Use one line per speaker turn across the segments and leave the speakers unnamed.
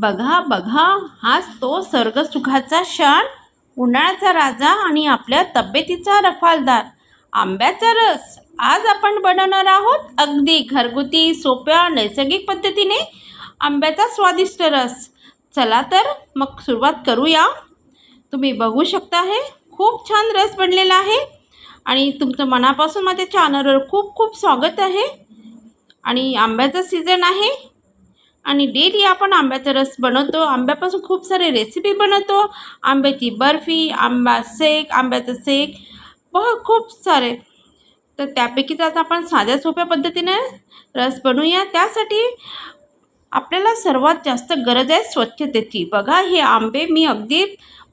बघा बघा हाच तो सर्गसुखाचा क्षण. उन्हाळ्याचा राजा आणि आपल्या तब्येतीचा रफालदार. आंब्याचा रस. आज आपण बनवणार आहोत अगदी घरगुती सोप्या नैसर्गिक पद्धतीने आंब्याचा स्वादिष्ट रस. चला तर मग सुरुवात करूया. तुम्ही बघू शकता हे खूप छान रस बनलेला आहे. आणि तुमचं मनापासून माझ्या चॅनलवर खूप खूप स्वागत आहे. आणि आंब्याचा सीझन आहे. आणि डेली आपण आंब्याचा रस बनवतो. आंब्यापासून खूप सारे रेसिपी बनवतो. आंब्याची बर्फी आंबा शेक आंब्याचं शेक बघ खूप सारे. तर त्यापैकीच आता आपण साध्या सोप्या पद्धतीने रस बनवूया. त्यासाठी आपल्याला सर्वात जास्त गरज आहे स्वच्छतेची. बघा हे आंबे मी अगदी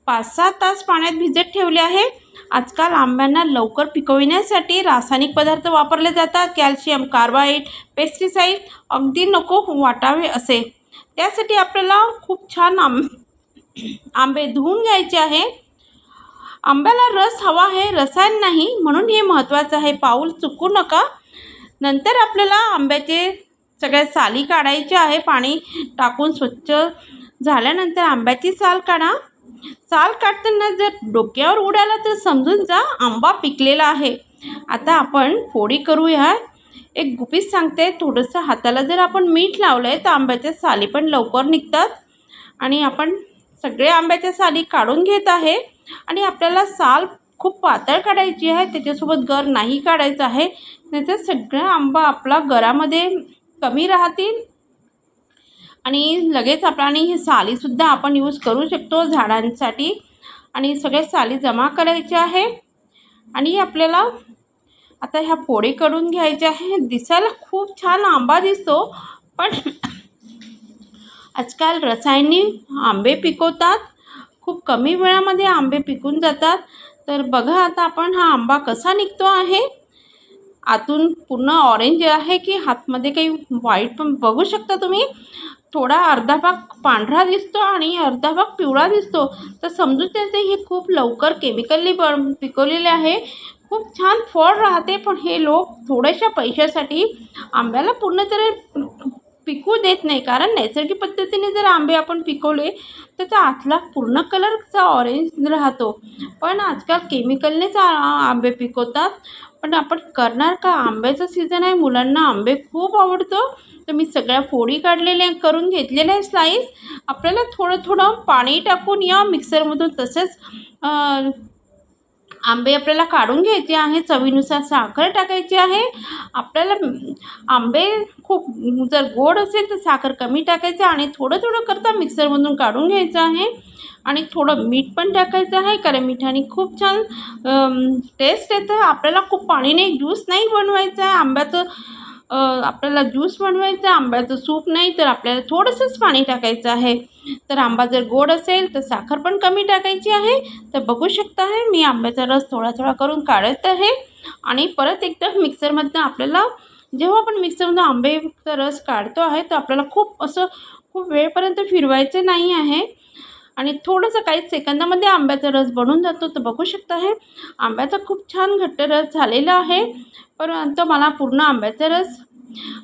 पाच सहा तास पाण्यात भिजत ठेवले आहे आजकाल आंब्यांना लवकर पिकविण्यासाठी रासायनिक पदार्थ वापरले जातात. कॅल्शियम कार्बाईड पेस्टिसाईड अगदी नको वाटावे असे. त्यासाठी आपल्याला खूप छान आंब आंबे धुवून घ्यायचे आहे. आंब्याला रस हवा आहे रसायन नाही म्हणून हे महत्त्वाचं आहे. पाऊल चुकू नका. नंतर आपल्याला आंब्याचे सगळ्या साली काढायचे आहे. पाणी टाकून स्वच्छ झाल्यानंतर आंब्याची साल काढा. साल काढताना जर डोक्यावर उडाला तर समजून जा आंबा पिकलेला आहे. आता आपण फोडी करूया. एक गुपित सांगते थोडंसं हाताला जर आपण मीठ लावलं आहे तर आंब्याच्या साली पण लवकर निघतात. आणि आपण सगळे आंब्याच्या साली काढून घेत आहे. आणि आपल्याला साल खूप पातळ काढायची आहे त्याच्यासोबत गर नाही काढायचं आहे. नाहीतर सगळा आंबा आपला गरामध्ये कमी राहतील. आणि लगेच आपण आणि ही सालीसुद्धा आपण यूज करू शकतो झाडांसाठी. आणि सगळे साली जमा करायचे आहे. आणि आपल्याला आता ह्या फोडी करून घ्यायच्या आहे. दिसायला खूप छान आंबा दिसतो. पण आजकाल रासायनिक आंबे पिकवतात. खूप कमी वेळामध्ये आंबे पिकून जातात. तर बघा आता आपण हा आंबा कसा निघतो आहे. आतून पूर्ण ऑरेंज आहे की हातमध्ये काही व्हाईट पण बघू शकता तुम्ही. थोडा अर्धा भाग पांढरा दिसतो आणि अर्धा भाग पिवळा दिसतो. तर समजून त्याचे हे खूप लवकर केमिकली ब पिकवलेले आहे. खूप छान फळ राहते पण हे लोक थोड्याशा पैशासाठी आंब्याला पूर्ण तर पिकू देत नाही. कारण नैसर्गिक पद्धतीने जर आंबे आपण पिकवले तर त्या आतला पूर्ण कलरचा ऑरेंज राहतो. पण आजकाल केमिकलनेच आंबे पिकवतात. पण आपण करणार का? आंब्याचं सीझन आहे मुलांना आंबे खूप आवडतो. तर मी सगळ्या फोडी काढलेल्या करून घेतलेल्या आहे स्लाईस आपल्याला थोडं थोडं पाणी टाकून या मिक्सरमधून तसेच आंबे आपल्याला काढून घ्यायचे आहे. चवीनुसार साखर टाकायची आहे. आपल्याला आंबे खूप जर गोड असेल तर साखर कमी टाकायचं आणि थोडं थोडं करता मिक्सरमधून काढून घ्यायचं आहे. आणि थोडं मीठ पण टाकायचं आहे. कारण मिठाने खूप छान टेस्ट येतं. आपल्याला खूप पाणी नाही ज्यूस नाही बनवायचं आहे. आंब्याचं आपल्याला ज्यूस बनवायचं आंब्याचं सूप नाही तर आपल्याला थोडंसंच पाणी टाकायचं आहे. तर आंबा जर गोड असेल तर साखर पण कमी टाकायची आहे. तर बघू शकता आहे मी आंब्याचा रस थोडा थोडा करून काढत आहे. आणि परत एकदा मिक्सरमधनं आपल्याला जेव्हा आपण मिक्सरमधून आंबेचा रस काढतो आहे तर आपल्याला खूप असं खूप वेळपर्यंत फिरवायचं नाही आहे. आणि थोडंसं काही सेकंदामध्ये आंब्याचा रस बनून जातो तर बघू शकता आहे आंब्याचा खूप छान घट्ट रस झालेला आहे. परंतु मला पूर्ण आंब्याचा रस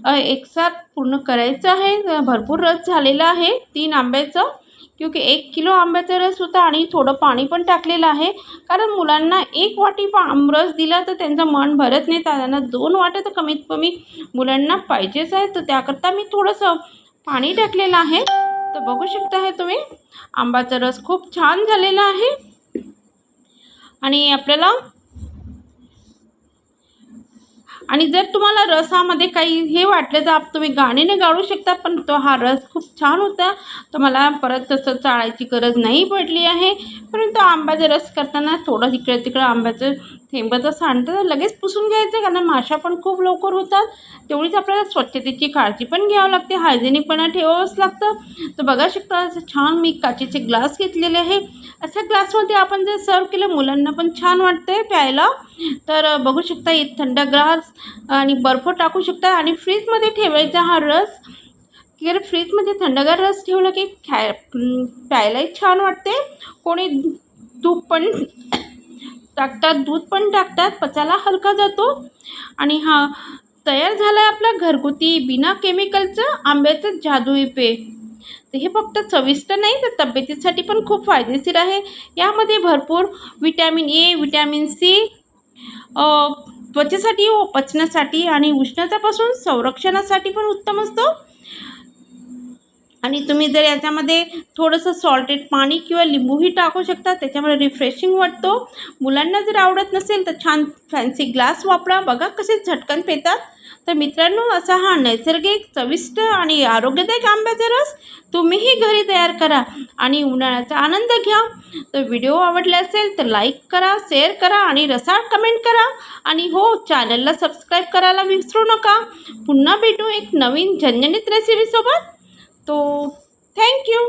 एकसाथ पूर्ण करायचं आहे. भरपूर रस झालेला आहे तीन आंब्याचं. क्योंकि एक किलो आंब्याचा रस होता आणि थोडं पाणी पण टाकलेलं आहे. कारण मुलांना एक वाटी पा रस दिला तर त्यांचं मन भरत नाही. त्यांना दोन वाट्या तर कमीत कमी मुलांना पाहिजेच आहे. तर त्याकरता मी थोडंसं पाणी टाकलेलं आहे. तर बघू शकता हे तुम्ही. आंबाचा रस खूप छान झालेला आहे. आणि आपल्याला आणि जर तुम्हाला रसामध्ये काही हे वाटलं तर तुम्ही गाणीने गाळू शकता पण तो हा रस खूप छान होता. तर मला परत तसं चाळायची गरज नाही पडली आहे. परंतु आंब्याचा रस करताना थोडं इकडं तिकडं आंब्याचं थेंबाचं सांडतं लगेच पुसून घ्यायचं कारण माशा पण खूप लवकर होतात. तेवढीच आपल्याला स्वच्छतेची काळजी पण घ्यावं लागते हायजेनिकपणा ठेवावंच लागतं. तर बघा शकता असं छान मी काचेचे ग्लास घेतलेले आहे. अशा ग्लासमध्ये आपण जर सर्व केलं मुलांना पण छान वाटते प्यायला. तर बघू शकता एक थंड ग्लास आणि बर्फ टाकू शकता. आणि फ्रीजमध्ये ठेवायचा हा रस. की फ्रीजमध्ये थंडगार रस ठेवला की खाय प्यायलाही छान वाटते. कोणी तूप पण टाकतात दूध पण टाकतात पचायला हलका जातो. आणि हा तयार झाला आहे आपला घरगुती बिना केमिकलचं आंब्याचं जादुई पे हे फक्त चविष्ट नाही तर तब्येतीसाठी पण खूप फायदेशीर आहे. यामध्ये भरपूर विटॅमिन ए विटॅमिन सी त्वचेसाठी व पचनासाठी आणि उष्णतापासून संरक्षणासाठी पण उत्तम असतो. आणि तुम्ही जर याच्यामध्ये थोडंसं सॉल्टेड पाणी किंवा लिंबूही टाकू शकता त्याच्यामुळे रिफ्रेशिंग वाटतो. मुलांना जर आवडत नसेल तर छान फॅन्सी ग्लास वापरा. बघा कसे झटकन पेतात. तर मित्रांनो असा हा नैसर्गिक चविष्ट आणि आरोग्यदायक आंब्याचा रस तुम्हीही घरी तयार करा आणि उन्हाळ्याचा आनंद घ्या. तर व्हिडिओ आवडले असेल तर लाईक करा शेअर करा आणि रसाळ कमेंट करा. आणि हो चॅनलला सबस्क्राईब करायला विसरू नका. पुन्हा भेटू एक नवीन झणझणीत रेसिपीसोबत तो थँक्यू